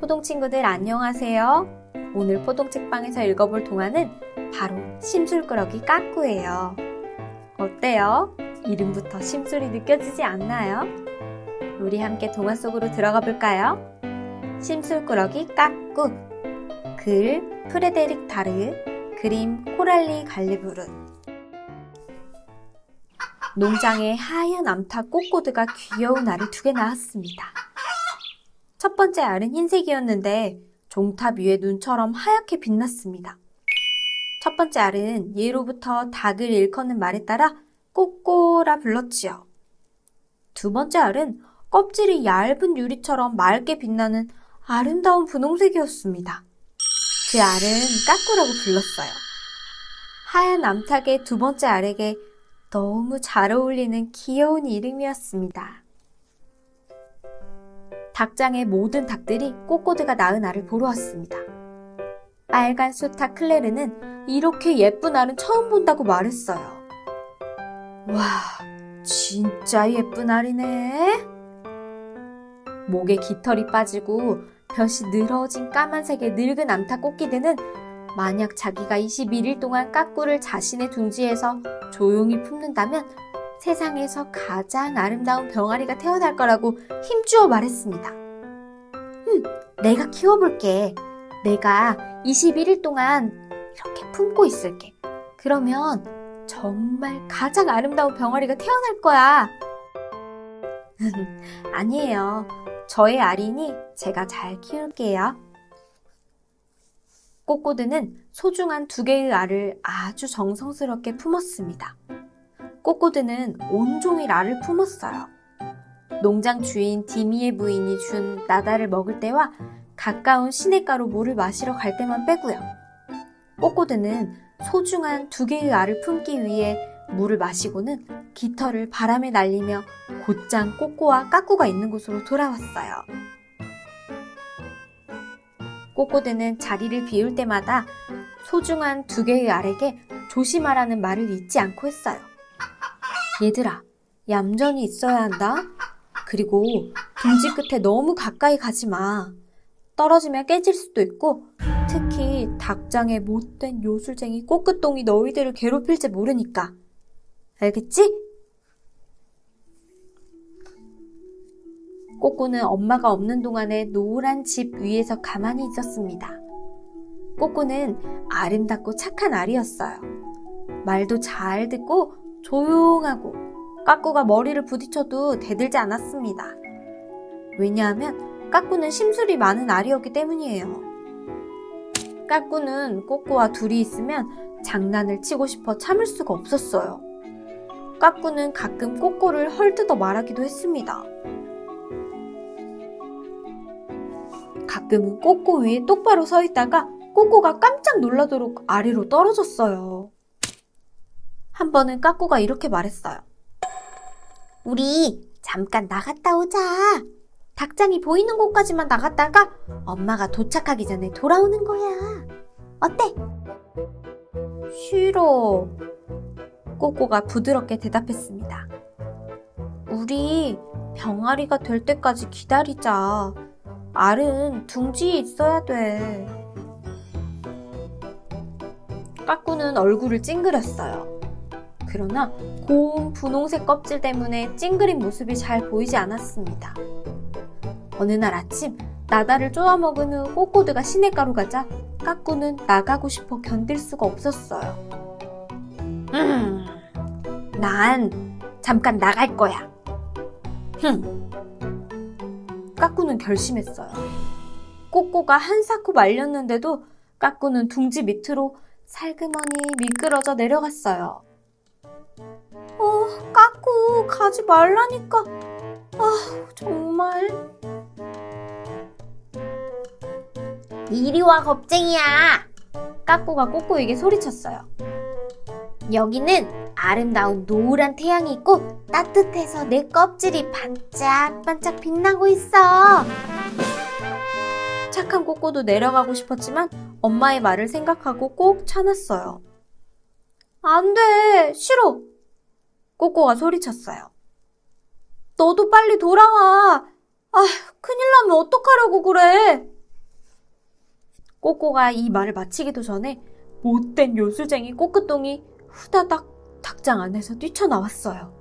포동 친구들 안녕하세요. 오늘 포동 책방에서 읽어볼 동화는 바로 심술꾸러기 까꾸예요. 어때요? 이름부터 심술이 느껴지지 않나요? 우리 함께 동화 속으로 들어가 볼까요? 심술꾸러기 까꾸 글 프레데릭 다르 그림 코랄리 갈리브룬 농장에 하얀 암탉 꼬꼬드가 귀여운 알을 두 개 낳았습니다. 첫 번째 알은 흰색이었는데 종탑 위의 눈처럼 하얗게 빛났습니다. 첫 번째 알은 예로부터 닭을 일컫는 말에 따라 꼬꼬라 불렀지요. 두 번째 알은 껍질이 얇은 유리처럼 맑게 빛나는 아름다운 분홍색이었습니다. 그 알은 까꾸라고 불렀어요. 하얀 암탉의 두 번째 알에게 너무 잘 어울리는 귀여운 이름이었습니다. 닭장의 모든 닭들이 꼬꼬드가 낳은 알을 보러 왔습니다. 빨간 수탉 클레르는 이렇게 예쁜 알은 처음 본다고 말했어요. 와, 진짜 예쁜 알이네. 목에 깃털이 빠지고 벼이 늘어진 까만색의 늙은 암탉 꼬끼들은 만약 자기가 21일 동안 까꾸를 자신의 둥지에서 조용히 품는다면 세상에서 가장 아름다운 병아리가 태어날 거라고 힘주어 말했습니다. 음, 내가 키워볼게. 내가 21일 동안 이렇게 품고 있을게. 그러면 정말 가장 아름다운 병아리가 태어날 거야. 아니에요. 저의 알이니 제가 잘 키울게요. 꼬꼬드는 소중한 두 개의 알을 아주 정성스럽게 품었습니다. 꼬꼬드는 온종일 알을 품었어요. 농장 주인 디미의 부인이 준 나다를 먹을 때와 가까운 시냇가로 물을 마시러 갈 때만 빼고요. 꼬꼬드는 소중한 두 개의 알을 품기 위해 물을 마시고는 깃털을 바람에 날리며 곧장 꼬꼬와 까꾸가 있는 곳으로 돌아왔어요. 꼬꼬드는 자리를 비울 때마다 소중한 두 개의 알에게 조심하라는 말을 잊지 않고 했어요. 얘들아, 얌전히 있어야 한다. 그리고 둥지 끝에 너무 가까이 가지 마. 떨어지면 깨질 수도 있고, 특히 닭장의 못된 요술쟁이 꼬끄똥이 너희들을 괴롭힐지 모르니까. 알겠지? 꼬꼬는 엄마가 없는 동안에 노란 집 위에서 가만히 있었습니다. 꼬꼬는 아름답고 착한 알이었어요. 말도 잘 듣고 조용하고 까꾸가 머리를 부딪혀도 대들지 않았습니다. 왜냐하면 까꾸는 심술이 많은 알이었기 때문이에요. 까꾸는 꼬꼬와 둘이 있으면 장난을 치고 싶어 참을 수가 없었어요. 까꾸는 가끔 꼬꼬를 헐뜯어 말하기도 했습니다. 가끔은 꼬꼬 위에 똑바로 서 있다가 꼬꼬가 깜짝 놀라도록 아래로 떨어졌어요. 한 번은 까꾸가 이렇게 말했어요. 우리 잠깐 나갔다 오자. 닭장이 보이는 곳까지만 나갔다가 엄마가 도착하기 전에 돌아오는 거야. 어때? 싫어. 꼬꼬가 부드럽게 대답했습니다. 우리 병아리가 될 때까지 기다리자. 알은 둥지에 있어야 돼. 까꾸는 얼굴을 찡그렸어요. 그러나 고운 분홍색 껍질 때문에 찡그린 모습이 잘 보이지 않았습니다. 어느 날 아침 나다를 쪼아먹은 후 꼬꼬드가 시냇가로 가자 까꾸는 나가고 싶어 견딜 수가 없었어요. 음, 난 잠깐 나갈 거야. 흠. 까꾸는 결심했어요. 꼬꼬가 한사코 말렸는데도 까꾸는 둥지 밑으로 살그머니 미끄러져 내려갔어요. 어, 까꾸 가지 말라니까. 아, 정말. 이리 와, 겁쟁이야. 까꾸가 꼬꼬에게 소리쳤어요. 여기는 아름다운 노란 태양이 있고 따뜻해서 내 껍질이 반짝반짝 빛나고 있어. 착한 꼬꼬도 내려가고 싶었지만 엄마의 말을 생각하고 꼭 참았어요. 안 돼, 싫어. 꼬꼬가 소리쳤어요. 너도 빨리 돌아와. 아, 큰일 나면 어떡하려고 그래. 꼬꼬가 이 말을 마치기도 전에 못된 요술쟁이 꼬끄똥이 후다닥 닭장 안에서 뛰쳐나왔어요.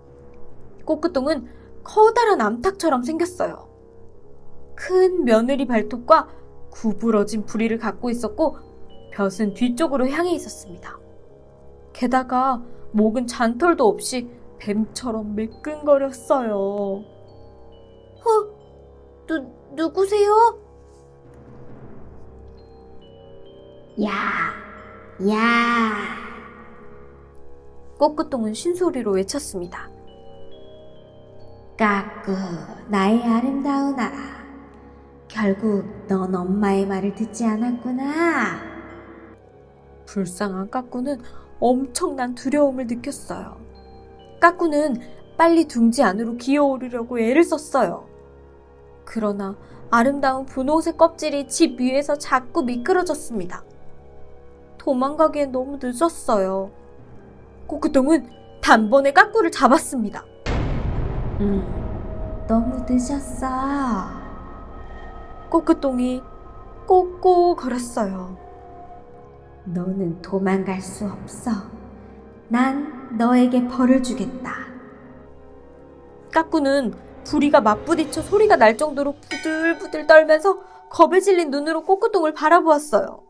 꼬끄똥은 커다란 암탉처럼 생겼어요. 큰 며느리 발톱과 구부러진 부리를 갖고 있었고 벼은 뒤쪽으로 향해 있었습니다. 게다가 목은 잔털도 없이 뱀처럼 매끈거렸어요. 어? 누, 누구세요? 야, 야. 꼬끄똥은 쉰소리로 외쳤습니다. 까꾸, 나의 아름다운 아라. 결국 넌 엄마의 말을 듣지 않았구나. 불쌍한 까꾸는 엄청난 두려움을 느꼈어요. 까꾸는 빨리 둥지 안으로 기어오르려고 애를 썼어요. 그러나 아름다운 분홍색 껍질이 집 위에서 자꾸 미끄러졌습니다. 도망가기엔 너무 늦었어요. 꼬끄똥은 단번에 까꾸를 잡았습니다. 음, 너무 늦었어. 꼬끄똥이 꼬꼬 걸었어요. 너는 도망갈 수 없어. 난 너에게 벌을 주겠다. 까꾸는 부리가 맞부딪혀 소리가 날 정도로 부들부들 떨면서 겁에 질린 눈으로 꼬끄똥을 바라보았어요.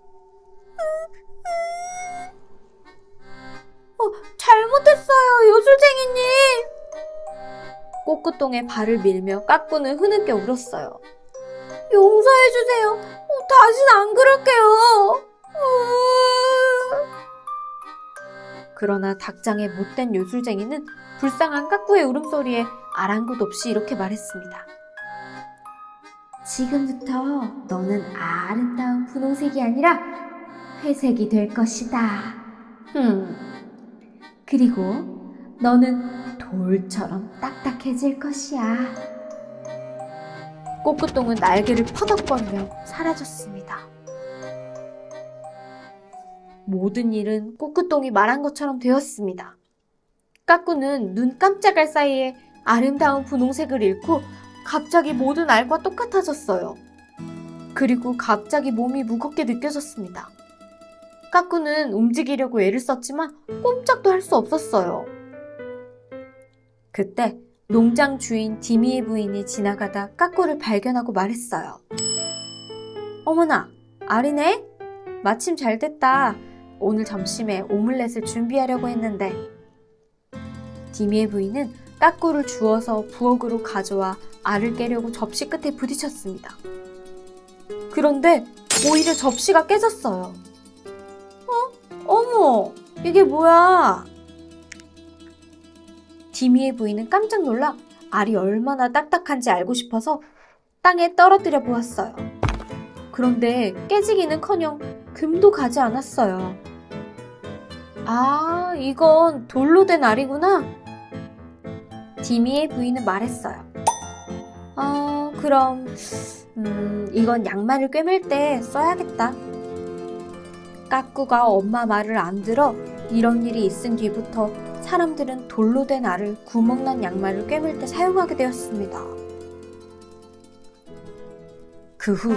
어, 잘못했어요, 요술쟁이님! 꼬끄똥의 발을 밀며 까꾸는 흐느껴 울었어요. 용서해주세요. 어, 다신 안 그럴게요. 그러나 닭장의 못된 요술쟁이는 불쌍한 까꾸의 울음소리에 아랑곳 없이 이렇게 말했습니다. 지금부터 너는 아름다운 분홍색이 아니라 회색이 될 것이다. 흠. 그리고 너는 돌처럼 딱딱해질 것이야. 꼬끄똥은 날개를 퍼덕거리며 사라졌습니다. 모든 일은 꼬끄똥이 말한 것처럼 되었습니다. 까꾸는 눈 깜짝할 사이에 아름다운 분홍색을 잃고 갑자기 모든 알과 똑같아졌어요. 그리고 갑자기 몸이 무겁게 느껴졌습니다. 까꾸는 움직이려고 애를 썼지만 꼼짝도 할 수 없었어요. 그때 농장 주인 디미의 부인이 지나가다 까꾸를 발견하고 말했어요. 어머나, 아리네? 마침 잘 됐다. 오늘 점심에 오믈렛을 준비하려고 했는데. 디미의 부인은 까꾸를 주워서 부엌으로 가져와 알을 깨려고 접시 끝에 부딪혔습니다. 그런데 오히려 접시가 깨졌어요. 어? 어머, 이게 뭐야? 디미의 부인은 깜짝 놀라 알이 얼마나 딱딱한지 알고 싶어서 땅에 떨어뜨려 보았어요. 그런데 깨지기는 커녕 금도 가지 않았어요. 아, 이건 돌로 된 알이구나. 디미의 부인은 말했어요. 어, 그럼, 음, 이건 양말을 꿰맬 때 써야겠다. 까꾸가 엄마 말을 안 들어 이런 일이 있은 뒤부터 사람들은 돌로 된 알을 구멍난 양말을 꿰맬 때 사용하게 되었습니다. 그 후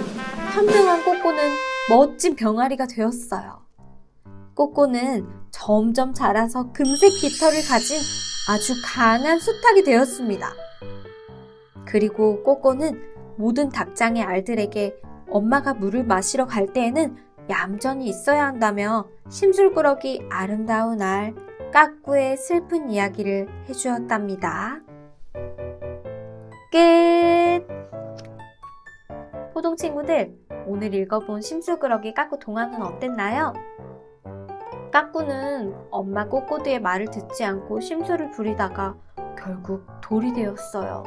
현명한 꼬꼬는 멋진 병아리가 되었어요. 꼬꼬는 점점 자라서 금색 깃털을 가진 아주 강한 수탉이 되었습니다. 그리고 꼬꼬는 모든 닭장의 알들에게 엄마가 물을 마시러 갈 때에는 얌전히 있어야 한다며 심술꾸러기 아름다운 알 까꾸의 슬픈 이야기를 해주었답니다. 끝! 호동 친구들, 오늘 읽어본 심술꾸러기 까꾸 동화는 어땠나요? 까꾸는 엄마 꼬꼬드의 말을 듣지 않고 심술을 부리다가 결국 돌이 되었어요.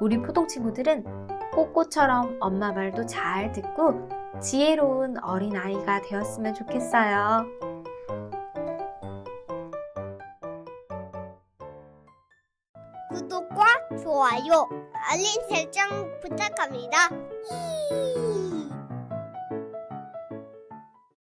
우리 포동 친구들은 꼬꼬처럼 엄마 말도 잘 듣고 지혜로운 어린 아이가 되었으면 좋겠어요. 구독과 좋아요, 알림 설정 부탁합니다. 히히.